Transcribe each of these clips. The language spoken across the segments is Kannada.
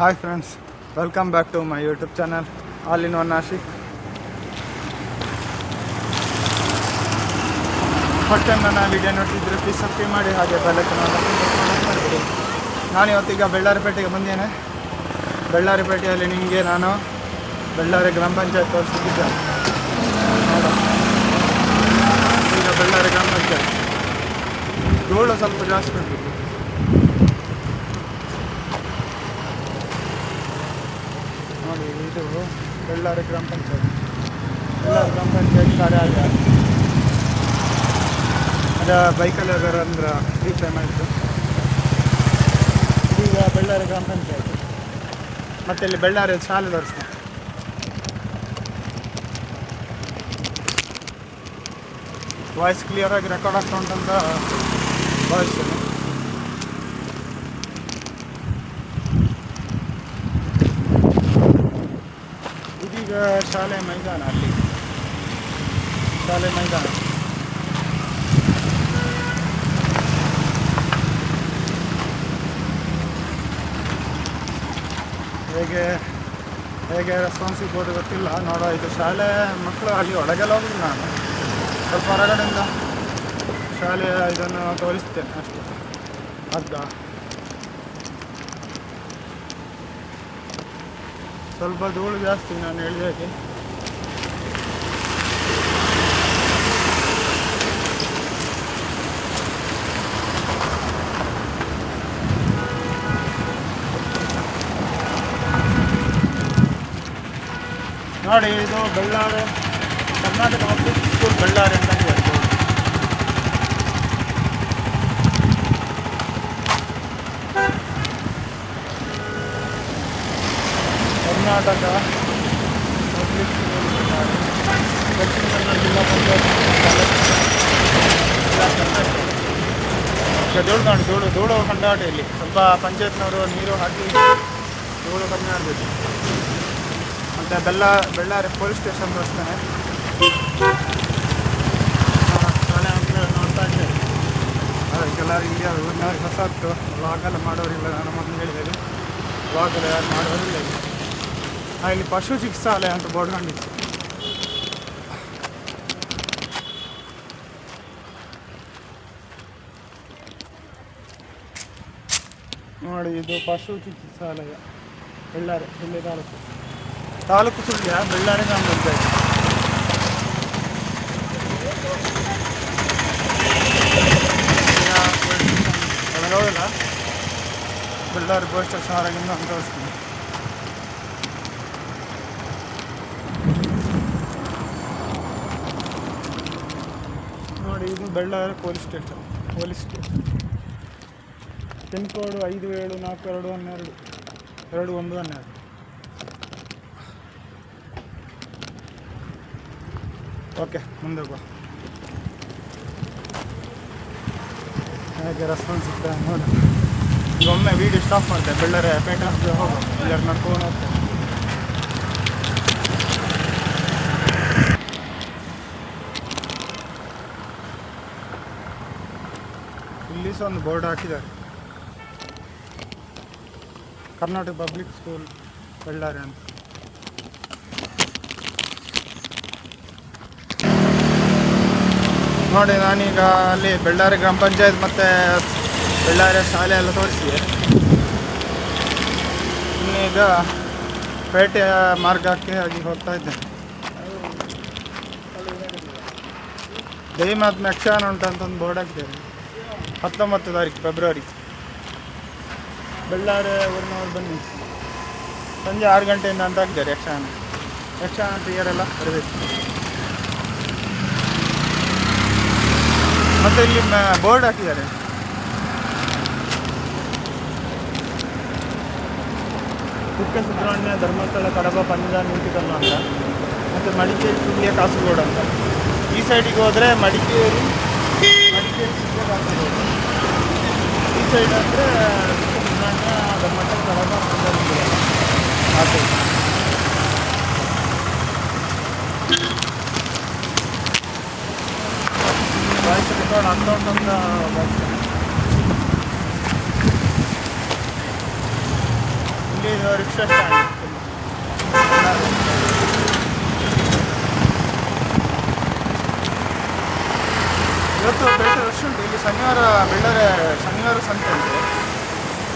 Hi friends welcome back to my YouTube channel all in one Ashik first time ನನ್ನ ವಿಡಿಯೋ ನೋಡ್ತಿದ್ರೆ ಪ್ಲೀಸ್ ಸಬ್ಸ್ಕ್ರೈಬ್ ಮಾಡಿ, ಹಾಗೆ ಬೆಲ್ಲಕ್ಕನ್ನು ಮಾಡಿಬಿಡಿ ನಾನು ಇವತ್ತೀಗ ಬೆಳ್ಳಾರಿಪೇಟೆಗೆ ಬಂದೇನೆ. ಬೆಳ್ಳಾರಿಪೇಟೆಯಲ್ಲಿ ನಿಮಗೆ ನಾನು ಬೆಳ್ಳಾರಿ ಗ್ರಾಮ ಪಂಚಾಯತ್ ತೋರಿಸ್ತಿದ್ದೆ. ಈಗ ಬೆಳ್ಳಾರಿ ಗ್ರಾಮ ಪಂಚಾಯತ್. ಧೂಳು ಸ್ವಲ್ಪ ಜಾಸ್ತಿ ಉಂಟು ನೋಡಿ ಇದು ಬೆಳ್ಳಾರಿ ಗ್ರಾಮ ಪಂಚಾಯತ್. ಬೆಳ್ಳಾರಿ ಗ್ರಾಮ ಪಂಚಾಯತ್ ಕಾರ್ಯಾಲಯ. ಅದ ಬೈಕಲ್ಲಿ ಅಂದ್ರೆ ಫ್ರೀ ಪೇಮೆಂಟ್ ಇದೀಗ ಬೆಳ್ಳಾರಿ ಗ್ರಾಮ ಪಂಚಾಯತ್. ಮತ್ತೆ ಇಲ್ಲಿ ಬೆಳ್ಳಾರಿ ಶಾಲೆ ತೋರಿಸ್ತೀನಿ ವಾಯ್ಸ್ ಕ್ಲಿಯರ್ ಆಗಿ ರೆಕಾರ್ಡ್ ಆಗ್ತಾ ಉಂಟಂತ ಭಾವಿಸ್ತೇನೆ ಇದೀಗ ಶಾಲೆ ಮೈದಾನ ಅಲ್ಲಿ. ಶಾಲೆ ಮೈದಾನ. ಹೇಗೆ ಹೇಗೆ ರೆಸ್ಪಾನ್ಸ್ ಸಿಗ್ಬೋದು ಗೊತ್ತಿಲ್ಲ. ನೋಡೋ ಇದು ಶಾಲೆ ಮಕ್ಕಳು ಅಲ್ಲಿ ಒಳಗೆಲ್ಲ ಹೋಗಿಲ್ಲ ನಾನು. ಸ್ವಲ್ಪ ಹೊರಗಡೆಯಿಂದ ಶಾಲೆಯ ಇದನ್ನು ತೋರಿಸ್ತೇನೆ ಅಷ್ಟೇ. ಹಗ್ಗ ಸ್ವಲ್ಪ ಧೂಳು ಜಾಸ್ತಿ ನಾನು ಹೇಳಿದ ಹಾಗೆ ನೋಡಿ ಇದು ಬಳ್ಳಾರಿ ಕರ್ನಾಟಕ ಪಬ್ಲಿಕ್ ಸ್ಕೂಲ್ ಬಳ್ಳಾರಿ ಅಂತ ಹೇಳ್ಬೋದು ಜಿಲ್ಲಾ ಪಂಚಾಯತ್ ಧೂಳು ನೋಡಿ ಧೂಳು ಧೂಳು ಕಂಡಾಟ ಇಲ್ಲಿ ಸ್ವಲ್ಪ ಪಂಚಾಯತ್ನವರು ನೀರು ಹಾಕಿ ಧೂಳು ಕಮ್ಮಿ ಆಗಬೇಕು. ಮತ್ತು ಬೆಲ್ಲ, ಬೆಳ್ಳಾರಿ ಪೊಲೀಸ್ ಸ್ಟೇಷನ್ ಬರ್ತಾನೆ ನಾಳೆ ಮಕ್ಕಳು ನೋಡ್ತಾ ಇದ್ದೇವೆ ಅದಕ್ಕೆಲ್ಲರೂ ಹಿಂಗೆ ಊರಿನವ್ರಿಗೆ ಹೊಸ ಹೊತ್ತು ವ್ಲಾಗೆಲ್ಲ ಮಾಡೋರಿಲ್ಲ ನಾನು ಮೊದಲು ಹೇಳಿದ್ದೇನೆ ವ್ಲಾಗೆಲ್ಲ ಯಾರು ಮಾಡೋರಿಲ್ಲ ಇಲ್ಲಿ ಆ, ಇಲ್ಲಿ ಪಶು ಚಿಕಿತ್ಸಾಲಯ ಅಂತ ಬೋರ್ಡ್ ಕಂಡಿತ್ತು ನೋಡಿ ಇದು ಪಶು ಚಿಕಿತ್ಸಾಲಯ ಬೆಳ್ಳಾರಿ ಸುಳ್ಯ ತಾಲೂಕು ತಾಲೂಕು ಸುಳ್ಯ ಬೆಳ್ಳಾರಿ ಗ್ರಾಮ ಪಂಚಾಯತ್ ಒಳಗೋದಿಲ್ಲ ಬೆಳ್ಳಾರಿ ಪೋಸ್ಟ್ ಸ್ಟೇಷನ್ ಹೊರಗಿಂದ ಅಂತ ತೋರಿಸ್ತೀನಿ ನೋಡಿ, ಇದು Bellare police station police station. Pin code ಐದು ಏಳು ನಾಲ್ಕು ಎರಡು ಹನ್ನೆರಡು, ಎರಡು ಒಂದು ಹನ್ನೆರಡು. ಓಕೆ, ಮುಂದೆ ಬಾ. ಹೇಗೆ ರೆಸ್ಪಾನ್ಸ್ ಸಿಗ್ತದೆ ನೋಡಿ. ಒಮ್ಮೆ ವೀಡಿಯೋ ಸ್ಟಾಪ್ ಮಾಡ್ತೆ ಬೆಳ್ಳರೆ ಪೇಟೆ ಹೋಗು ಎಲ್ಲರೂ ನಡ್ಕೊಂಡು ಹೋಗ್ತೇವೆ ಇಲ್ಲಿ ಸಹ ಒಂದು ಬೋರ್ಡ್ ಹಾಕಿದ್ದಾರೆ. ಕರ್ನಾಟಕ ಪಬ್ಲಿಕ್ ಸ್ಕೂಲ್, ಬಳ್ಳಾರಿ ಅಂತ. ನೋಡಿ, ನಾನೀಗ ಅಲ್ಲಿ ಬೆಳ್ಳಾರಿ ಗ್ರಾಮ ಪಂಚಾಯತ್ ಮತ್ತು ಬೆಳ್ಳಾರಿ ಶಾಲೆ ಎಲ್ಲ ತೋರಿಸಿದೆ. ಇನ್ನೀಗ ಪೇಟೆಯ ಮಾರ್ಗಕ್ಕೆ ಆಗಿ ಹೋಗ್ತಾ ಇದ್ದೇನೆ. ದೈಮಾತ್ಮ ಯಕ್ಷಗಾನ ಉಂಟಂತ ಒಂದು ಬೋರ್ಡ್ ಹಾಕಿದ್ದಾರೆ. ಹತ್ತೊಂಬತ್ತು ತಾರೀಕು, ಫೆಬ್ರವರಿ. ಬೆಳ್ಳಾರೆ ಊರಿನವ್ರು ಬನ್ನಿ. ಸಂಜೆ ಆರು ಗಂಟೆಯಿಂದ ಅಂತ ಹಾಕಿದ್ದಾರೆ ಯಕ್ಷಗಾನ. ಯಕ್ಷಗಾನ ಪ್ರಿಯರೆಲ್ಲ ಬರಬೇಕು. ಮತ್ತು ಇಲ್ಲಿ ಬೋರ್ಡ್ ಹಾಕಿದ್ದಾರೆ. ಕುಕ್ಕ ಸುಬ್ರಹ್ಮಣ್ಯ ಧರ್ಮಸ್ಥಳ ಕಡಬ ಪಂಜ ನಿಂತಿಕಲ್ಲು ಅಂತ. ಮತ್ತು ಮಡಿಕೇರಿ ಸುಳ್ಯ ಕಾಸರಗೋಡು ಅಂತ. ಈ ಸೈಡಿಗೆ ಹೋದರೆ ಮಡಿಕೇರಿ ಮಡಿಕೇರಿ ಈ ಸೈಡ್ ಅಂದರೆ ಸುಬ್ರಹ್ಮಣ್ಯ ಧರ್ಮಸ್ಥಳ ಕಡಬ ಪಂಜ ನೀತಿಕಲ್ಲು ಆ ಸೈಡ್ ವಾಯ್ಸ್ ರೆಕಾರ್ಡ್ ಆಗ್ತಾ ಉಂಟಂತ ಭಾವಿಸ್ತೇನೆ. ಇಲ್ಲಿ ಇಲ್ಲಿ ಇದು ರಿಕ್ಷಾ ಸ್ಟ್ಯಾಂಡ್ ಇವತ್ತು ಪೇಟೆ ರಶ್ ಉಂಟು ಇಲ್ಲಿ ಶನಿವಾರ ಬೆಳ್ಳರೆ ಶನಿವಾರ ಸಂತೆ ಉಂಟು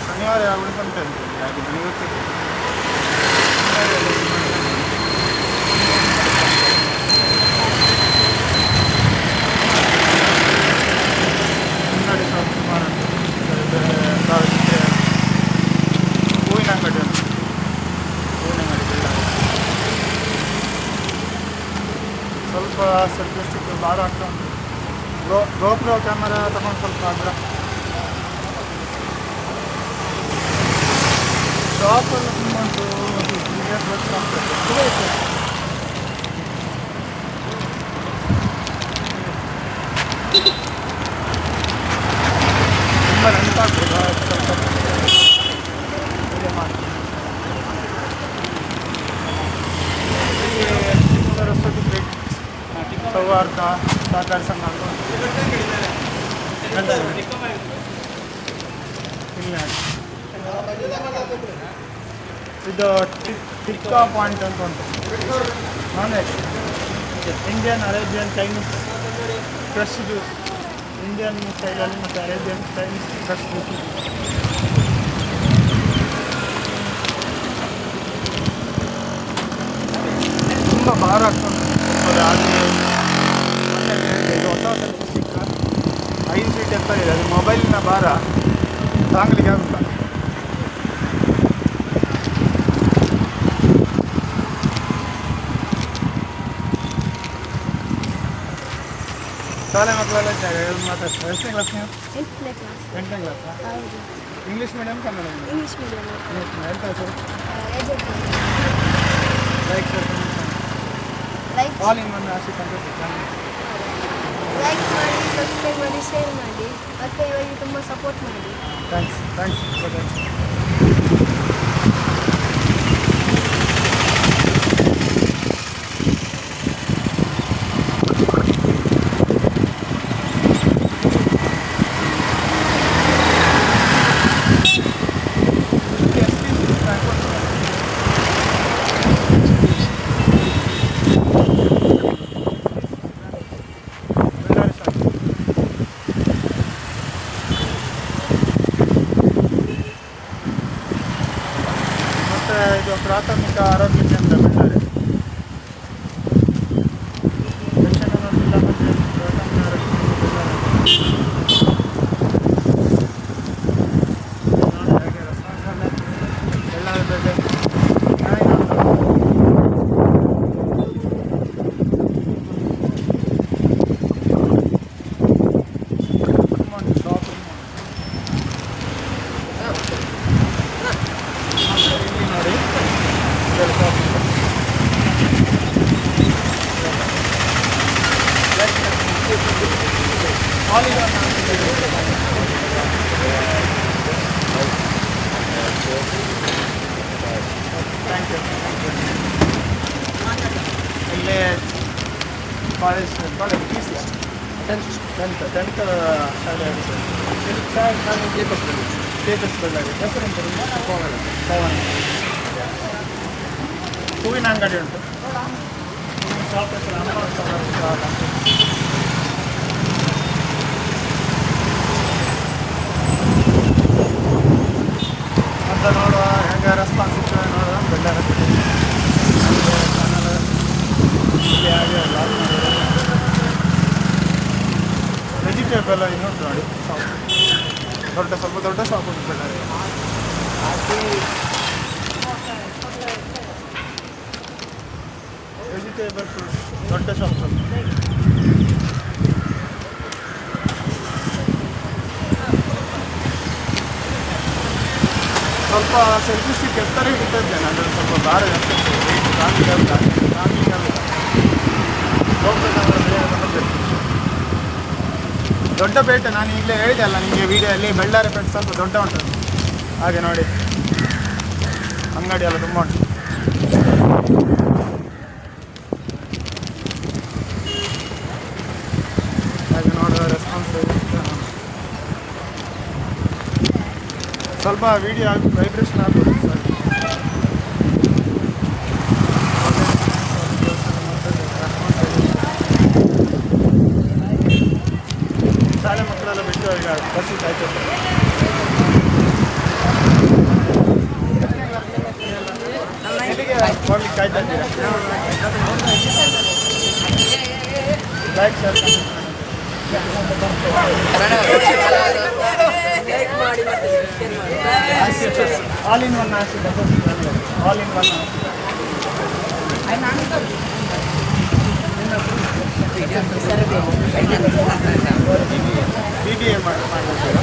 ಶನಿವಾರ ಯಾವಾಗ ಸಂತೆ ಉಂಟು ಹಾಗೆ ನನಗೆ ಗೊತ್ತಿಲ್ಲ ಕನ್ನಡಿ ಶಾಪ್ ಸುಮಾರು ಉಂಟು. ಇದು ಕಾವಿಗೆ ಹೂವಿನ ಅಂಗಡಿ ಉಂಟು ಹೂವಿನ ಅಂಗಡಿ ಬೆಳ್ಳಾರಿ ಸ್ವಲ್ಪ ಸ್ವಲ್ಪ ಎಷ್ಟು ಭಾರ ಆಗ್ತಾ ಉಂಟು ಗೋ ಗೋಪ್ರೋ ಕ್ಯಾಮರಾ ತಗೊಂಡು ಸ್ವಲ್ಪ ಅದ್ರ ಶಾಪ್ ಎಲ್ಲ ತುಂಬ ಉಂಟು ಅದು ಹೀಗೆ ಡ್ರೆಸ್ ಆಗ್ತದೆ ತುಂಬ ನೆನಪಾಗ್ತದೆ ಸ್ವಲ್ಪ ಹೀಗೆ ಮಾಡಿ ಇಲ್ಲಿ ಸರಸ್ವತಿ ಪೇಟ್ ಸೌಹಾರ್ದ ಸಹಕಾರ ಸಂಘ ಅಂತ ಉಂಟು. ಇಲ್ಲ ಇದು ಟಿ- ಟಿಕ್ಕಾ ಪಾಯಿಂಟ್ ಅಂತ ಉಂಟು non veg Indian Arabian Chinese fresh Indian ಸ್ಟೈಲಲ್ಲಿ ಮತ್ತು ಅರೇಬಿಯನ್ ಸ್ಟೈಲ್ಸ್ ಫ್ರೆಶ್ ಜ್ಯೂಸ್ ತುಂಬ ಭಾರ ಆಗ್ತದೆ ಹೊಸ ಐದು ಸೀಟ್ ಎತ್ತಲಿದೆ, ಅದು ಮೊಬೈಲಿನ ಭಾರ ತಾಂಗ್ಲಿಕ್ಕೆ ಆಗುತ್ತಾ? ಶಾಲೆ ಮಕ್ಕಳೆಲ್ಲ ಇದ್ದಾರೆ ಮಾತಾಡ್ತಾರೆ ಎಷ್ಟನೇ ಕ್ಲಾಸ್ ನೀವು ಎಂಟನೇ ಕ್ಲಾಸ್ ಎಂಟನೇ ಕ್ಲಾಸಾ ಹೌದು English medium Kannada medium English medium English medium ಎಂತ ಹೆಸರು Rajat like like all in one Ashik ಅಂತ ಚಾನಲ್ ಲೈಕ್ ಮಾಡಿ ಸಬ್ಸ್ಕ್ರೈಬ್ ಮಾಡಿ ಶೇರ್ ಮಾಡಿ. ಮತ್ತು ಇವರಿಗೆ ತುಂಬ ಸಪೋರ್ಟ್ ಮಾಡಿ. Thanks thanks exatamente no hora ಹೂವಿನ ಅಂಗಡಿ ಉಂಟು. ಶಾಪ್ ಹೆಸರು ಅಮ್ಮ ವೆಜಿಟೇಬಲ್ ಇನ್ನೊಂದು ನೋಡಿ. ಶಾಪ್ ದೊಡ್ಡ ಸ್ವಲ್ಪ ದೊಡ್ಡ ಶಾಪ್ ಉಂಟು ಬೆಳ್ಳಾರಿ ವೆಜಿಟೇಬಲ್ ಫ್ರೂಟ್ಸ್ ದೊಡ್ಡ ಶಾಪ್ ಉಂಟು ಸ್ವಲ್ಪ ಸೆಲ್ಫಿ ಸ್ಟಿಕ್ ಎತ್ತರ ಹಿಡಿತಾ ಇದ್ದೇನೆ ಅಂದರೆ ಸ್ವಲ್ಪ ಭಾರ ಜಾಸ್ತಿ ಆಗ್ತದೆ. weight ತಾಂಗ್ಲಿಕ್ಕೆ ಆಗುತ್ತಾ? ತಾಂಗ್ಲಿಕ್ಕೆ ಆಗುತ್ತಾ? ಹೋಗ್ಬೇಕು ಅಂದ್ರೆ ಬೇಗ ತಗೊಳ್ಬೇಕು. ದೊಡ್ಡ ಪೇಟೆ ನಾನು ಈಗಲೇ ಹೇಳಿದೆ ಅಲ್ಲ, ನಿಮಗೆ ವಿಡಿಯೋಲ್ಲಿ ಬಳ್ಳಾರಿ ಪೇಟೆ ಸ್ವಲ್ಪ ದೊಡ್ಡ ಉಂಟು. ಹಾಗೆ ನೋಡಿ. ಅಂಗಡಿ ಎಲ್ಲ ತುಂಬ ಉಂಟು. ಹಾಗೆ ನೋಡುವ ರೆಸ್ಪಾನ್ಸ್ ಸ್ವಲ್ಪ ವಿಡಿಯೋ ವೈಬ್ರೇಷನ್ ಆಗ್ಬೋದು ಸರ್ ಕಾಯ್ತಾ ಇದ್ದೀರಾ like share all in one Ashik all in one B B A ಮಾಡಿ ಮಾಡ್ತೀರಾ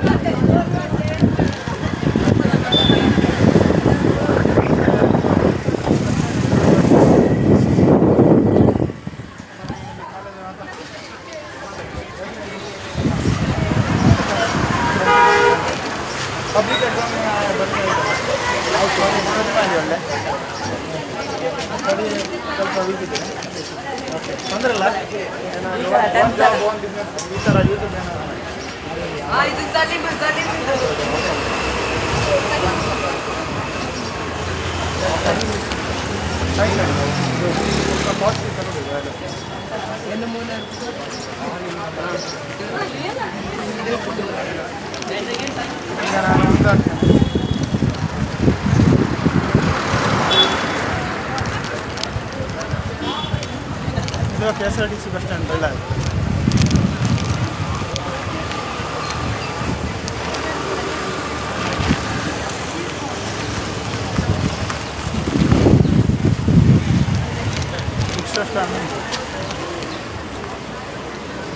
ತೊಂದರೆ ಇಲ್ಲ ಈ ಥರ ಯೂಟ್ಯೂಬ್ ಎಲ್ಲ ಈಗ ನಾನು ಹಾಕ್ತೇನೆ. K S R T C bus stand Bellare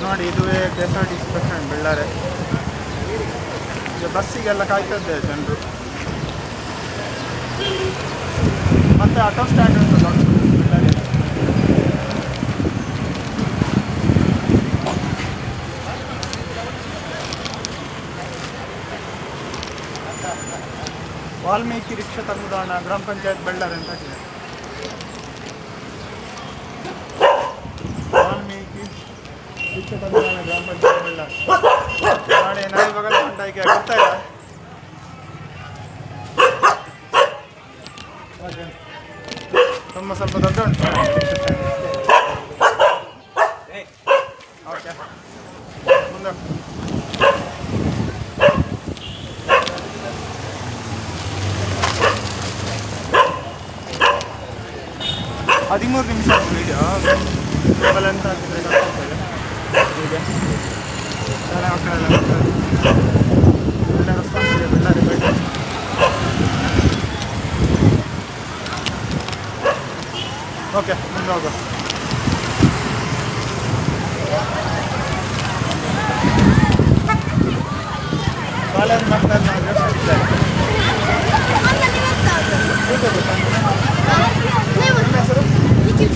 ನೋಡಿ, ಇದುವೇ K S R T C bus stand Bellare. ಬಸ್ಸಿಗೆಲ್ಲ ಕಾಯ್ತಾ ಜನರು. ಮತ್ತೆ ಆಟೋ ಸ್ಟ್ಯಾಂಡ್ ಉಂಟು. ವಾಲ್ಮೀಕಿ ರಿಕ್ಷಾ ತಂಗುದಾಣ ಗ್ರಾಮ ಪಂಚಾಯತ್ ಬೆಳ್ಳಾರೆ ಅಂತ ಹಾಕಿದೆ ವಾಲ್ಮೀಕಿ ರಿಕ್ಷಾ ತಂಗುದಾಣ ಗ್ರಾಮ ಪಂಚಾಯತ್ ಬೆಳ್ಳಾರೆ. ನಾಳೆ ನಾಳೆ ಇವಾಗ ಕಾಂಟಾಗಿ ಗೊತ್ತಾ ಇಲ್ಲ. ತುಂಬ ಸ್ವಲ್ಪ ದೊಡ್ಡ ಉಂಟು ಓಕೆ ಮುಂದೆ ಹದಿಮೂರು ನಿಮಿಷ ವಿಡಿಯೋ ಕೇಬಲ್ ಅಂತ ಹಾಕಿದ್ರೆ ಕಾಣ್ತದೆ. ಹೀಗೆ ಚೆನ್ನಾಗಿ ಮಕ್ಕಳೆಲ್ಲ ಬರ್ತಾರೆ. ಒಳ್ಳೆ ರೆಸ್ಪಾನ್ಸ್ ಇದೆ ಬಳ್ಳಾರಿ ಬಗ್ಗೆ ಓಕೆ ಮುಂದೆ ಹೋಗುವ ಕಾಲೇಜ್ ಮಕ್ಕಳನ್ನ ಜೋಡಿಸಿದ್ದಾರೆ ನಿಮ್ಮ ಹೆಸರು ಓಕೆ,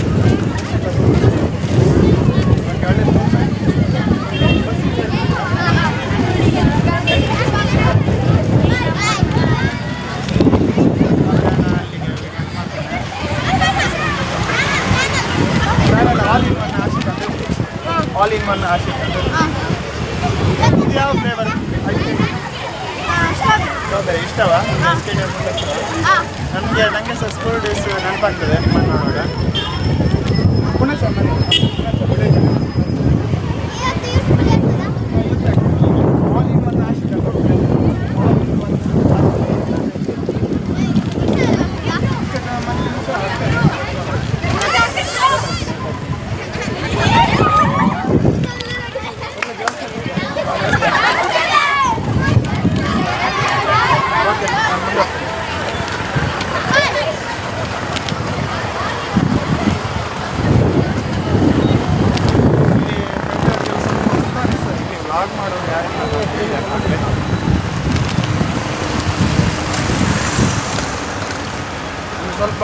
ಒಳ್ಳೆ all in one Ashik all in one Ashik ಇದು ಯಾವ ಫ್ಲೇವರ್ ಐಸ್ ಕ್ರೀಮ್ ಸ್ಟ್ರಾಬೆರಿ ಇಷ್ಟವಾ ನನಗೆ ನನಗೆ ಸಹ ಸ್ಕೂಲ್ ಡೇಸ್ ನೆನಪಾಗ್ತದೆ ನಿಮ್ಮನ್ನು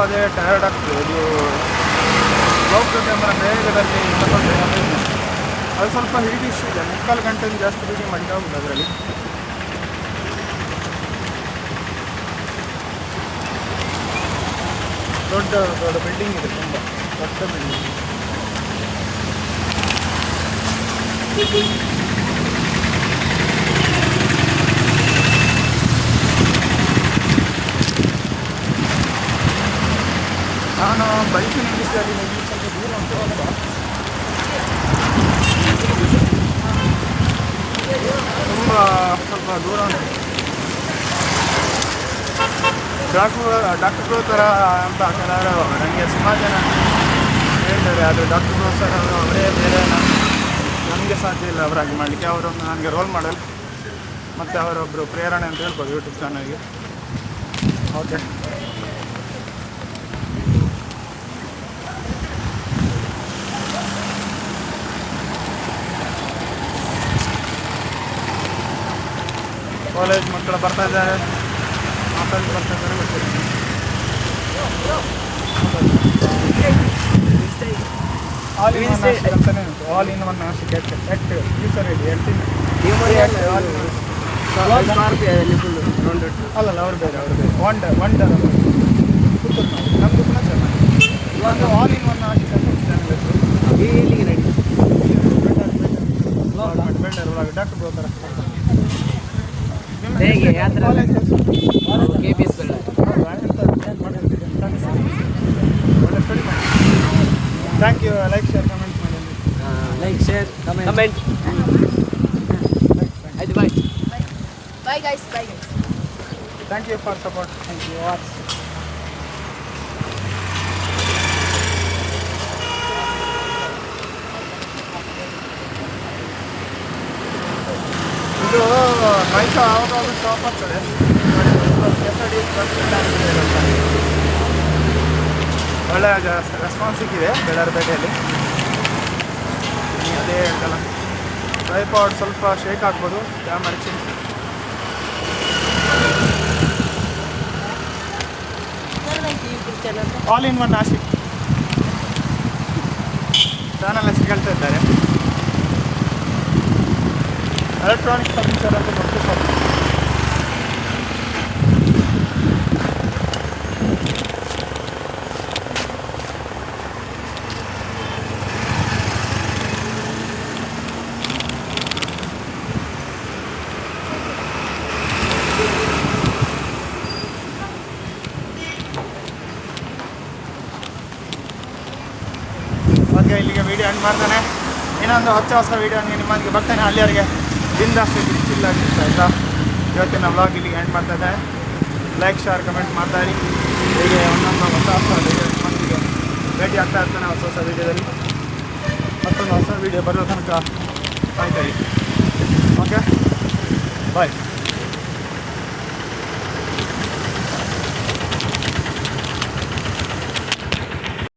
ಅದೇ ಟಯರ್ಡ್ ಆಗ್ತದೆ. ಇದು ಹೋಗ್ತದೆ ಅಂದರೆ ವೇಗದಲ್ಲಿ ಅದು ಸ್ವಲ್ಪ ಹೀಟಿಶ್ ಇದೆ. ಮುಕ್ಕಾಲು ಗಂಟೆಯಿಂದ ಜಾಸ್ತಿ ಹೀಟಿಂಗ್ ಮಾಡಿ ಹೋಗುದು ಅದರಲ್ಲಿ. ದೊಡ್ಡ ದೊಡ್ಡ ಬಿಲ್ಡಿಂಗ್ ಇದೆ ತುಂಬ. ದೊಡ್ಡ ಬಿಲ್ಡಿಂಗ್ ನಾನು ಬೈಕ್ ನಿಲ್ಲಿಸಿದಲ್ಲಿ ನಿಮಗೆ ಸ್ವಲ್ಪ ದೂರ ಉಂಟು. ತುಂಬ ಸ್ವಲ್ಪ ದೂರ ಉಂಟು. ಡಾಕ್ಟ್ರು ಥರ ಅಂತ ಕೆಲವರು ನನಗೆ ಸುಮಾರು ಜನ ಹೇಳ್ತಾರೆ, ಆದರೆ ಡಾಕ್ಟ್ರುಗಳು ಅವರು ಅವರೇ ಬೇರೆ. ನನಗೆ ಸಾಧ್ಯ ಇಲ್ಲ ಅವರಾಗಿ ಮಾಡಲಿಕ್ಕೆ. ಅವರು ನನಗೆ ರೋಲ್ ಮಾಡಲ್ ಮತ್ತು ಅವರೊಬ್ಬರು ಪ್ರೇರಣೆ ಅಂತ ಹೇಳ್ಬೋದು ಯೂಟ್ಯೂಬ್ ಚಾನಲ್ಗೆ ಓಕೆ ಕಾಲೇಜ್ ಮಕ್ಕಳು ಬರ್ತಾ ಇದ್ದಾರೆ. ಮಾತಾಡಿ ಬರ್ತಾ ಇದ್ದಾರೆ ಆಲ್ ಇನ್ ಒನ್ ನಾಸಿಕ್ ಅಂತಾನೆ ಉಂಟು ಆಲ್ ಇನ್ ಒನ್ ನಾಸಿಕ್ ಎಟ್ ಎಟ್ ಫ್ಯೂಚರ್ ಇದೆ ಎಟ್ಟಿನ ಅಲ್ಲಲ್ಲ ಅವ್ರು ಬೇರೆ ಅವ್ರು ಬೇರೆ. ವಂಡರ್ ವಂಡರ್ ಪುತ್ತೂರು ನಮ್ಮದು ಕೂಡ ಚೆನ್ನಾಗಿ ಇವಾಗ ಆಲ್ ಇನ್ ಒನ್ ನಾಸಿಕ್ ಅಂತ ಇಲ್ಲಿಗೆ ಹೆಸರು ಬೆಳ್ಳರ್ ಒಳಗೆ ಡಾಕ್ಟರ್ ಬ್ರೋಕರ್ ಹೇಗೆ? ಯಾವ ಥರ? ಕಾಲೇಜ್ ಹೆಸರು K P S thank you like share comment ಮಾಡಿ ಲೈಕ್ ಶೇರ್ ಕಮೆಂಟ್ ಆಯ್ತು bye bye guys bye guys thank you for support thank you watch ಇದು ಮೈಕ ಆವಾಗ ಸ್ಟಾಪ್ ಆಗ್ತದೆ. ಎಸ್ ಡಿ ಒಳ್ಳೆ ರೆಸ್ಪಾನ್ಸ್ ಸಿಕ್ಕಿದೆ ಬೆಳ್ಳಾರಪೇಟೆಯಲ್ಲಿ. ಅದೇ ಹೇಳ್ತಲ್ಲ. ಟ್ರೈಪಾಡ್ ಸ್ವಲ್ಪ ಶೇಕ್ ಆಗ್ಬೋದು ಕ್ಯಾಮರಾ ಚಿಂತೆ all in one Nashik channel ಹೆಸರು ಹೇಳ್ತಾ ಇದ್ದಾರೆ ಎಲೆಕ್ಟ್ರಾನಿಕ್ ಫರ್ನಿಚರ್ ಅಂತ ಗೊತ್ತು ಸ್ವಲ್ಪ ಓಕೆ ಇಲ್ಲಿಗೆ ವಿಡಿಯೋ ಎಂಡ್ ಮಾಡ್ತಾನೆ. ಇನ್ನೊಂದು ಹೊಸ ಹೊಸ ವಿಡಿಯೋ ನಿಮ್ಮೊಂದಿಗೆ ಬರ್ತಾನೆ ಅಲ್ಲಿಯವರೆಗೆ ಬಿಂದಾಸ್ತಿ ಚಿಲ್ಲಾಗಿರ್ತಾ ಆಯಿತಾ ಇವತ್ತಿನ ವ್ಲಾಗ್ ಇಲ್ಲಿಗೆ ಎಂಡ್ ಮಾಡ್ತಾ ಇದ್ದೆ ಲೈಕ್ ಶೇರ್ ಕಮೆಂಟ್ ಮಾಡ್ತಾ ಇರಿ. ಹೀಗೆ ಒಂದೊಂದು ಹೊಸ ಹೊಸ ನಿಮ್ಮೊಂದಿಗೆ ಭೇಟಿ ಆಗ್ತಾ ಇರ್ತಾನೆ ಹೊಸ ಹೊಸ ವೀಡಿಯೋದಲ್ಲಿ ಮತ್ತೊಂದು ಹೊಸ ವೀಡಿಯೋ ಬರೋ ತನಕ ಆಯ್ತಾ ಓಕೆ ಬಾಯ್